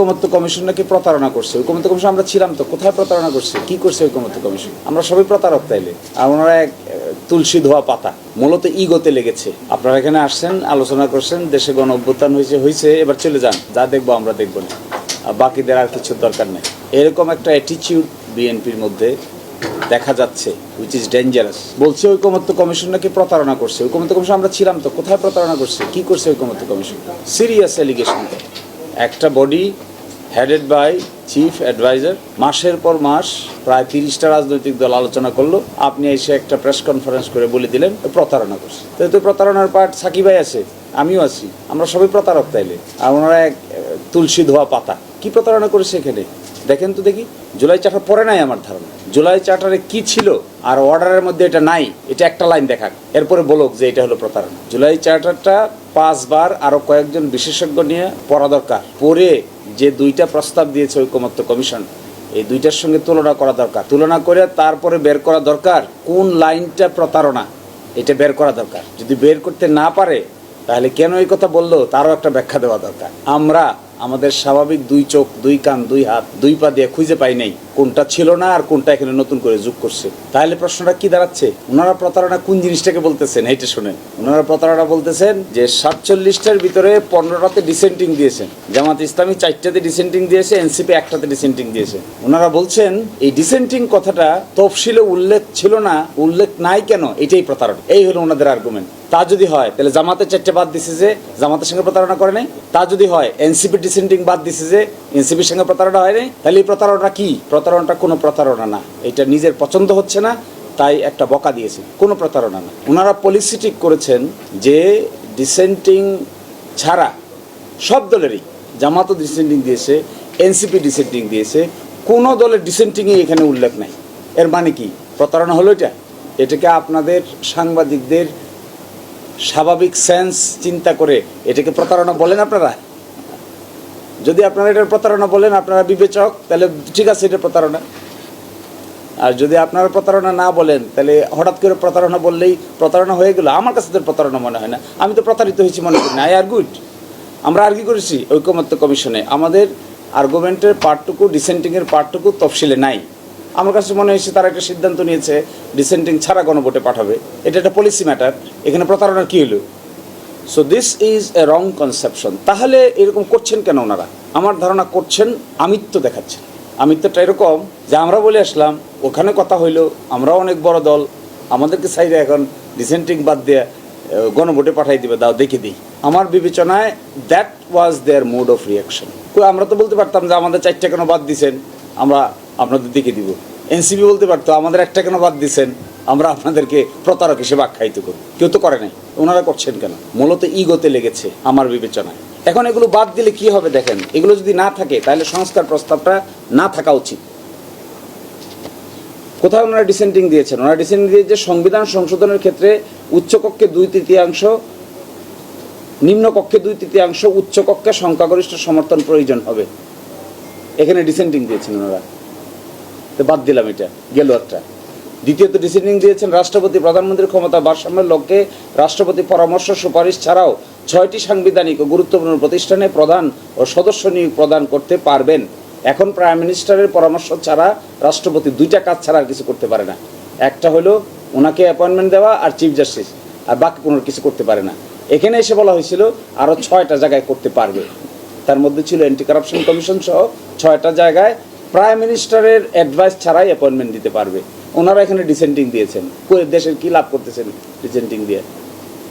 ঐকমত্য কমিশন নাকি প্রতারণা করছে? ঐকমত্য কমিশন, আমরা ছিলাম তো, কোথায় প্রতারণা করছে? কি করছে ঐকমত্য কমিশন? আমরা সবাই প্রতারক তাইলে। আর ওনারা এক তুলসী ধোয়া পাতা, মূলত ইগোতে লেগেছে। আপনারা এখানে আসছেন, আলোচনা করছেন, দেশে গণ অভ্যুত্থান হয়েছে হয়েছে এবার চলে যান, যা দেখব আমরা দেখব না। আর বাকিদের আর কিছু দরকার নেই। এরকম একটা অ্যাটিচিউড বিএনপির মধ্যে দেখা যাচ্ছে উইচ ইজ ডেঞ্জারাস বলছে ঐকমত্য কমিশন নাকি প্রতারণা করছে? ঐকমত্য কমিশন, আমরা ছিলাম তো, কোথায় প্রতারণা করছে? কি করছে ঐকমত্য কমিশন? সিরিয়াস এলিগেশন একটা body headed by chief adviser মাসের পর মাস প্রায় তিরিশটা রাজনৈতিক দল আলোচনা করল। আপনি এসে একটা প্রেস কনফারেন্স করে বলে দিলেন, প্রতারণা করছে। তো প্রতারণার পার্ট সাকিবাই আছে, আমিও আছি, আমরা সবই প্রতারক তাইলে। আর ওনারা এক তুলসী ধোয়া পাতা। কি প্রতারণা করেছে এখানে? দেখেন তো দেখি, জুলাই চার্টার পরে নাই আমার ধারণা। জুলাই চার্টারে কি ছিল আর অর্ডারের মধ্যে এটা নাই, এটা একটা লাইন দেখাক এরপরে বলুক যে এটা হলো প্রতারণা। জুলাই চার্টারটা পাঁচবার আরও কয়েকজন বিশেষজ্ঞ নিয়ে পড়া দরকার। পরে যে দুইটা প্রস্তাব দিয়েছে ঐকমত্য কমিশন, এই দুইটার সঙ্গে তুলনা করা দরকার। তুলনা করে তারপরে বের করা দরকার কোন লাইনটা প্রতারণা, এটা বের করা দরকার। যদি বের করতে না পারে, তাহলে কেন এই কথা বলল, তারও একটা ব্যাখ্যা দেওয়া দরকার। আমরা আমাদের স্বাভাবিক দুই চোখ, দুই কান, দুই হাত, দুই পা দিয়ে খুঁজে পাই নাই কোনটা ছিল না আর কোনটা এখানে নতুন করে যোগ করছে। তাহলে প্রশ্নটা কি দাঁড়াচ্ছে? ওনারা প্রতারণা কোন জিনিসটাকে বলতেছেন? এইটা শুনেন। ওনারা প্রতারণা বলতেছেন যে সাতচল্লিশটার ভিতরে পনেরোটাতে ডিসেন্টিং দিয়েছেন। জামাত ইসলামী চারটাতে ডিসেন্টিং দিয়েছে, এনসিপি একটাতে ডিসেন্টিং দিয়েছে। ওনারা বলছেন, এই ডিসেন্টিং কথাটা তফসিলে উল্লেখ ছিল না, উল্লেখ নাই কেন? এটাই প্রতারণা। এই হলো ওনাদের আর্গুমেন্ট তা যদি হয়, তাহলে জামাতের চারটে বাদ দিছে যে জামাতের সঙ্গে প্রতারণা করে নাই। তা যদি হয়, এনসিপি ডিসেন্টিং বাদ দিছে যে এনসিপির সঙ্গে প্রতারণা হয় নাই, তাহলে এই প্রতারণা কি? প্রতারণাটা কোনো প্রতারণা না। এটা নিজের পছন্দ হচ্ছে না, তাই একটা বকা দিয়েছে। কোনো প্রতারণা না। ওনারা পলিসি ঠিক করেছেন যে ডিসেন্টিং ছাড়া সব দলেরই জামাতও ডিসেন্টিং দিয়েছে, এনসিপি ডিসেন্টিং দিয়েছে, কোনো দলের ডিসেন্টিংয়ে এখানে উল্লেখ নাই। এর মানে কি? প্রতারণা হলো এটা? এটাকে আপনাদের সাংবাদিকদের স্বাভাবিক সেন্স চিন্তা করে এটাকে প্রতারণা বলেন আপনারা? যদি আপনারা এটার প্রতারণা বলেন, আপনারা বিবেচক, তাহলে ঠিক আছে, এটা প্রতারণা। আর যদি আপনারা প্রতারণা না বলেন, তাহলে হঠাৎ করে প্রতারণা বললেই প্রতারণা হয়ে গেল। আমার কাছে তো প্রতারণা মনে হয় না। আমি তো প্রতারিত হয়েছি, মনে করি না। আর গুড। আমরা আর কি করেছি? ঐকমত্য কমিশনে। আমাদের আর্গুমেন্টের পার্টটুকু ডিসেন্টিংয়ের পার্টটুকু তফসিলে নাই। আমার কাছে মনে হয়েছে তারা একটা সিদ্ধান্ত নিয়েছে ডিসেন্টিং ছাড়া গণভোটে পাঠাবে। এটা একটা পলিসি ম্যাটার এখানে প্রতারণার কী হলো? So this is a wrong conception তাহলে এরকম করছেন কেন ওনারা? আমার ধারণা করছেন আমিত্ব দেখাচ্ছেন। আমিত্বটা এরকম যে আমরা বলে আসলাম, ওখানে কথা হইল, আমরাও অনেক বড় দল, আমাদেরকে সাইডে এখন ডিসেন্টিং বাদ দিয়ে গণভোটে পাঠাই দিবে, দাও, দেখে দিই। আমার বিবেচনায় that was their mood of reaction আমরা তো বলতে পারতাম যে আমাদের চারটে কেন বাদ দিছেন? আমরা আপনাদের দেখে দিব। এনসিপি বলতে পারতো, আমাদের একটা কেন বাদ দিছেন? আমরা আপনাদেরকে প্রতারক হিসেবে আখ্যায়িত করি। কেউ তো করে নাই। ওনারা করছেন কেন? মূলত ইগোতে লেগেছে আমার বিবেচনায়। এখন এগুলো বাদ দিলে কি হবে দেখেন? এগুলো যদি না থাকে, তাহলে সংস্কার প্রস্তাবটা না থাকা উচিত। কোথায় ওনারা ডিসেন্টিং দিয়েছেন? ওনারা ডিসেন্টিং দিয়েছে সংবিধান সংশোধনের ক্ষেত্রে উচ্চকক্ষে দুই তৃতীয়াংশ নিম্ন কক্ষে দুই তৃতীয়াংশ উচ্চকক্ষে সংখ্যাগরিষ্ঠ সমর্থন প্রয়োজন হবে। এখানে ডিসেন্টিং দিয়েছেন ওনারা। বাদ দিলাম এটা, গেল একটা। দ্বিতীয়ত ডিসেন্টিং দিয়েছেন রাষ্ট্রপতি, প্রধানমন্ত্রীর ক্ষমতা ভারসাম্যের লক্ষ্যে রাষ্ট্রপতি পরামর্শ সুপারিশ ছাড়াও ছয়টি সাংবিধানিক ও গুরুত্বপূর্ণ প্রতিষ্ঠানে প্রধান ও সদস্য নিয়োগ প্রদান করতে পারবেন। এখন প্রাইম মিনিস্টারের পরামর্শ ছাড়া রাষ্ট্রপতি দুইটা কাজ ছাড়া আর কিছু করতে পারে না। একটা হলো ওনাকে অ্যাপয়েন্টমেন্ট দেওয়া আর চিফ জাস্টিস আর বাকি কোনো কিছু করতে পারে না। এখানে এসে বলা হয়েছিল আরও ছয়টা জায়গায় করতে পারবে। তার মধ্যে ছিল অ্যান্টি কারাপশন কমিশন সহ ছয়টা জায়গায় প্রাইম মিনিস্টারের অ্যাডভাইস ছাড়াই অ্যাপয়েন্টমেন্ট দিতে পারবে। ওনারা এখানে ডিসেন্টিং দিয়েছেন। দেশের কি লাভ করতেছেন ডিসেন্টিং দিয়ে?